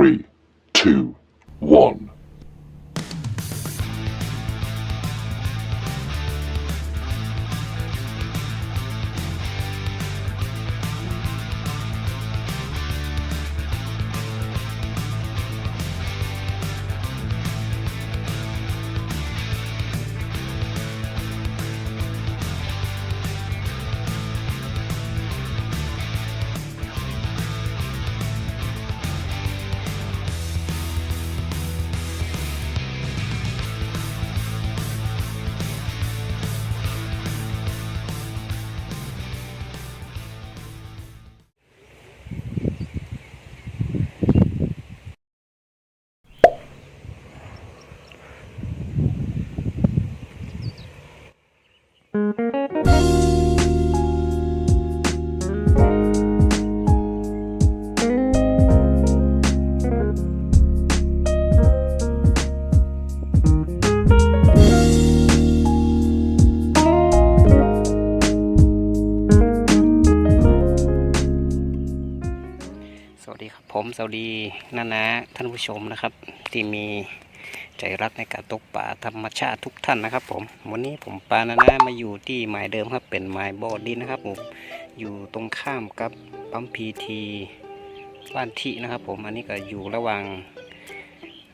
three, two, one. วัสดีนานาท่านผู้ชมนะครับ ที่มีใจรักในการตกป่าธรรมชาติทุกท่านนะครับ ผมวันนี้ผมปานานามาอยู่ที่หมายเดิมครับเป็นหมายบ่อดินนะครับผมอยู่ตรงข้ามกับปั๊มพีทีบ้านที่นะครับ ผมอันนี้ก็อยู่ระหว่าง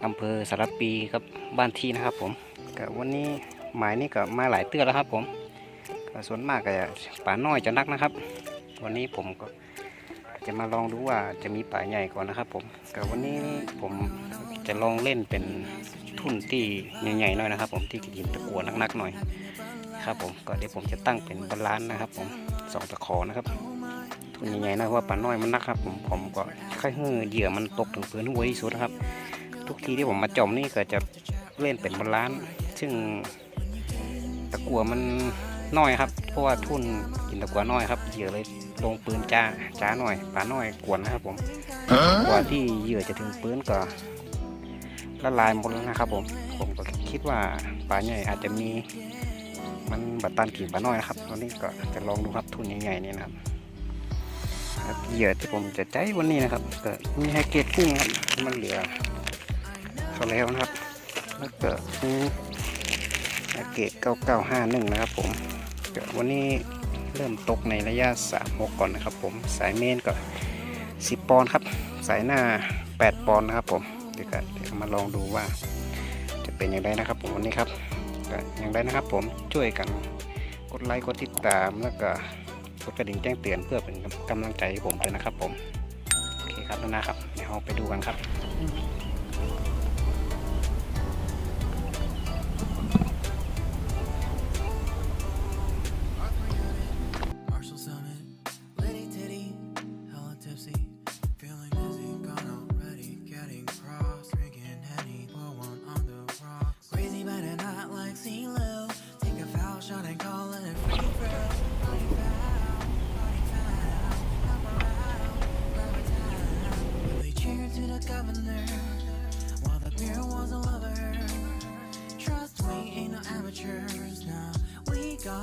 อำเภอสารปีกับบ้านที่นะครับ ผมก็วันนี้หมายนี้ก็มาหลายเตื้อแล้วครับ ผมส่วนมากก็ป่าน้อยจะนักนะครับ วันนี้ผมก็ จะมาลองดูว่าจะมีป่าใหญ่ก่อนนะครับผมกับวันนี้ผมจะลองเล่นเป็นทุ่นที่ใหญ่ๆหน่อยนะครับ ผมที่กินตะกัวนักๆหน่อยครับผมก็เดี๋ยวผมจะตั้งเป็นบาลานซ์นะครับ ผมสองตะขอนะครับ ทุ่นใหญ่ๆนะเพราะว่าป่าน้อยมันนักครับ ผมผมก็ค่อยให้เหยื่อมันตกถึงพื้นไว้ที่สุดนะครับ ทุกทีที่ผมมาจอมนี่ก็จะเล่นเป็นบาลานซ์ซึ่งตะกัวมันน้อยครับ เพราะว่าทุ่นกินตะกัวน้อยครับเหยื่อเลย ลงปืนจ้าจ้าหน่อยปลาหน่อยกวนนะครับผมกว่าที่เหยื่อจะถึงปืนก็ละลายหมดแล้วนะครับผมผมก็คิดว่าปลาใหญ่อาจจะมีมันบัดตันกิ่งปลาน้อยนะครับวันนี้ก็จะลองดูครับทุนใหญ่ๆนี่นะครับเหยื่อที่ผมจะใจวันนี้นะครับก็มีไฮเกตกุ้งครับมันเหลือเขาแล้วนะครับแล้วก็มีไฮเกต9951 นะครับผมวันนี้ เริ่มตกในระยะ3 6ก่อนนะครับ ผมสายเมนก็10 ปอนด์ครับ สายหน้า 8 ปอนด์นะครับ ผมเดี๋ยวก็เดี๋ยวมาลองดูว่า จะเป็นอย่างไรนะครับผมวันนี้ครับก็อย่างไรนะครับ ผมช่วยกันกดไลค์กดติดตามแล้วก็กดกระดิ่งแจ้งเตือนเพื่อเป็นกำลังใจให้ผมด้วยนะครับ ผมโอเคครับแล้วนะครับเดี๋ยวเราไปดูกันครับ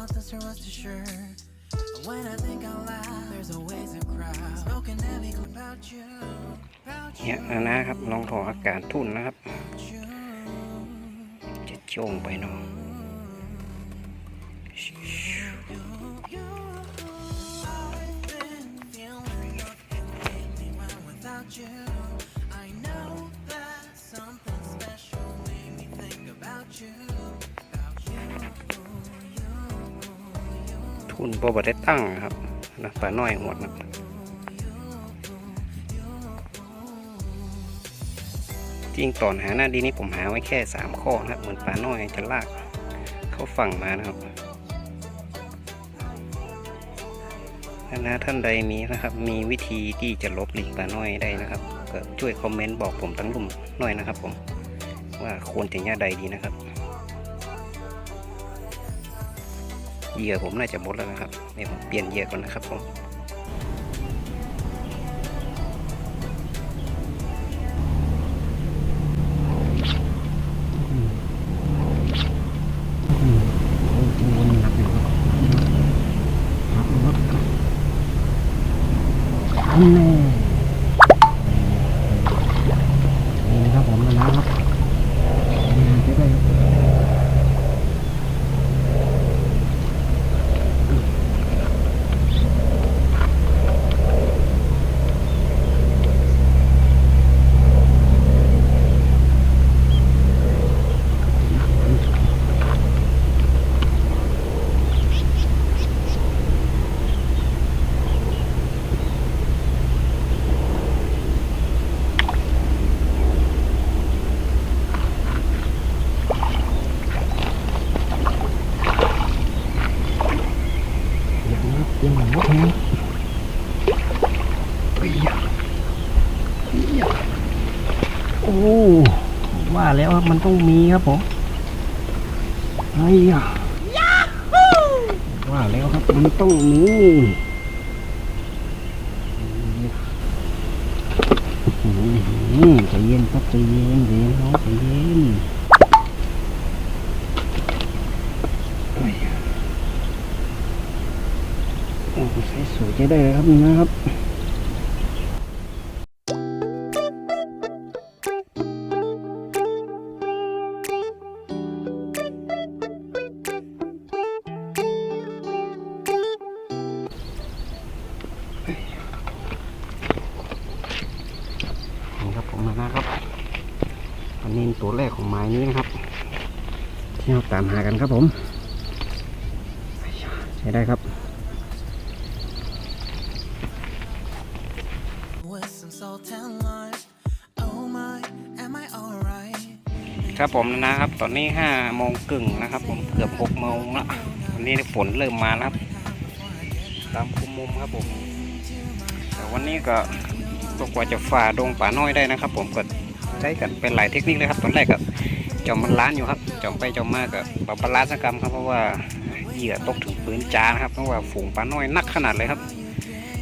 We got this, so rest assured. When I think out loud, there's always a crowd smoking heavy about you, เนี่ยนะครับลองถอดอากาศทุ่นนะครับ จะโจ่งไปเนาะ you. ทุนโปรบได้ตั้งครับนะปลาน้อยหวดนะจริงตอนหาหน้าดีนี่ผมหาไว้แค่สามข้อนะครับเหมือนปลาน้อยจะลากเข้าฝั่งมานะครับนะท่านใดมีนะครับ มีวิธีที่จะลบหลีกปลาน้อยได้นะครับก็ช่วยคอมเมนต์บอกผมตั้งลุ่มหน่อยนะครับ ผมว่าควรจะแง่ใดดีนะครับ เหยื่อผมน่าจะหมดแล้วนะครับเดี๋ยวผมเปลี่ยนเหยื่อก่อนนะครับผม ยังหลังว่าแห้งปีอ่ปีอ่โอ้ว่าแล้วครับมันต้องมีครับผมไอ้ย่าว่าแล้วครับมันต้องมีใจเย็นครับใจเย็นเย็นน้องใจเย็น ส่สวยใจได้เลยครับนี่นะครับนี่ครับผมมานะครับอันนี้ตัวแรกของไม้นี้นะครับ ที่เราตามหากันครับผมใช้ได้ครับ ครับผมนะครับ ตอนนี้ห้าโมงกึ่งนะครับ ผมเกือบหกโมงละวันนี้ฝนเริ่มมาแล้วครับตามคุมมุมครับผมแต่วันนี้ก็ก็กว่าจะฝ่าดงป่าน้อยได้นะครับ ผมก็ใช้กันเป็นหลายเทคนิคเลยครับ ตอนแรกก็จอมมันล้านอยู่ครับจอมไปจอมมาก็ปรับบาลานซ์กรรมครับเพราะว่าเหยื่อตกถึงปืนจานะครับเพราะว่าฝูงป่าน้อยนักขนาดเลยครับ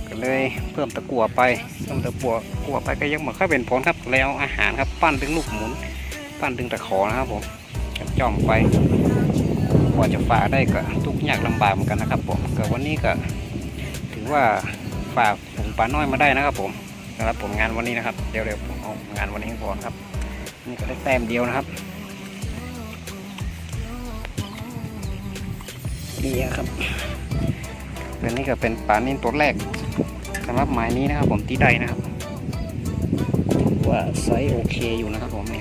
ก็เลยเพิ่มตะกั่วไปเพิ่มตะกั่วกั่วไปก็ยังเหมือนค่อยเป็นผลครับแล้วอาหารครับปั้นดึงลูกหมุน ปั้นดึงตะขอนะครับผมจ้องไปกว่าจะฝ่าได้ก็ทุกยากลำบากเหมือนกันนะครับผมก็วันนี้ก็ถือว่าฝ่าฝูงปลาน้อยมาได้นะครับ ผมสำหรับผมงานวันนี้นะครับเดี๋ยวเดี๋ยวผมเอางานวันนี้ก่อนครับ นี่ก็ได้แต้มเดียวนะครับนี่ครับอันนี้ก็เป็นปลานิ่นตัวแรกสำหรับหมายนี้นะครับ ผมที่ได้นะครับว่าไซส์โอเคอยู่นะครับผมเนี่ย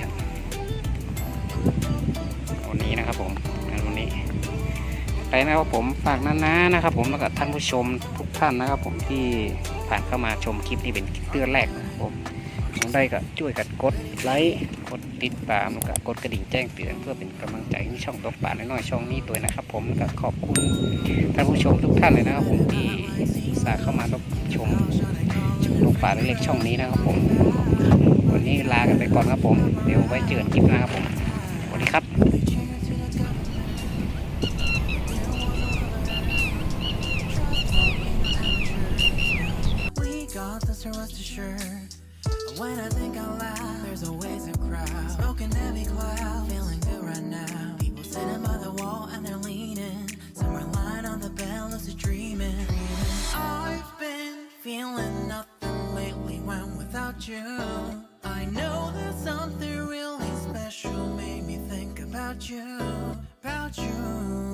ไปนะครับผมฝากนาๆนะครับ ผมแล้วก็ท่านผู้ชมทุกท่านนะครับ ผมที่ผ่านเข้ามาชมคลิปนี้เป็นคลิปเตือนแรกนะครับผมยังได้ก็ช่วยกันกดไลค์กดติดตามแล้วก็กดกระดิ่งแจ้งเตือนเพื่อเป็นกำลังใจให้ช่องตกป่าน้อยๆช่องนี้ตัวนะครับ ผมแล้วก็ขอบคุณท่านผู้ชมทุกท่านเลยนะครับ ผมที่สาเข้ามารับชมชมตกป่าเล็กๆช่องนี้นะครับ ผมวันนี้ลากันไปก่อนครับผมเดี๋ยวไว้เจอกันคลิปหน้าครับผมสวัสดีครับ got this, rest assured. When I think out loud, there's always a crowd. Smoking heavy cloud, feeling good right now. People sitting by the wall and they're leaning. Some are lying on the bed, lucid dreaming. I've been feeling nothing lately when without you. I know that something really special made me think about you, about you.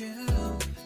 you.